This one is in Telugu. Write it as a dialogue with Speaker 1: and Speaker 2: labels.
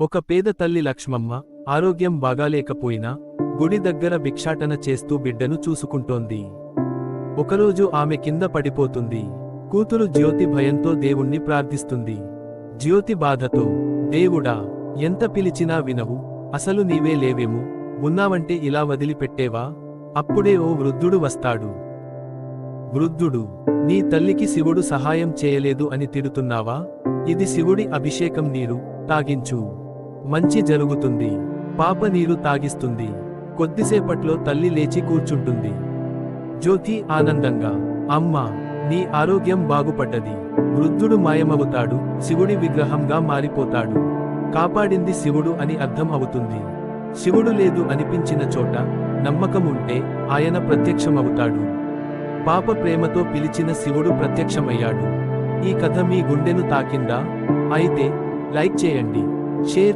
Speaker 1: ఒక పేద తల్లి లక్ష్మమ్మ ఆరోగ్యం బాగాలేకపోయినా గుడి దగ్గర భిక్షాటన చేస్తూ బిడ్డను చూసుకుంటోంది. ఒకరోజు ఆమె కింద పడిపోతుంది. కూతురు జ్యోతి భయంతో దేవుణ్ణి ప్రార్థిస్తుంది. జ్యోతి బాధతో దేవుడా ఎంత పిలిచినా వినవు. అసలు నీవే లేవేమో. ఉన్నావంటే ఇలా వదిలిపెట్టేవా? అప్పుడే ఓ వృద్ధుడు వస్తాడు. వృద్ధుడు నీ తల్లికి శివుడు సహాయం చేయలేదు అని తిడుతున్నావా? ఇది శివుడి అభిషేకం నీరు. తాగించు. మంచి జరుగుతుంది. పాప నీరు తాగిస్తుంది. కొద్దిసేపట్లో తల్లి లేచి కూర్చుంటుంది. జ్యోతి ఆనందంగా అమ్మా నీ ఆరోగ్యం బాగుపడ్డది. వృద్ధుడు మాయమవుతాడు. శివుడి విగ్రహంగా మారిపోతాడు. కాపాడింది శివుడు అని అర్థం అవుతుంది. శివుడు లేదు అనిపించిన చోట నమ్మకం ఉంటే ఆయన ప్రత్యక్షమవుతాడు. పాప ప్రేమతో పిలిచిన శివుడు ప్రత్యక్షమయ్యాడు. ఈ కథ మీ గుండెను తాకిందా? అయితే లైక్ చేయండి. షేర్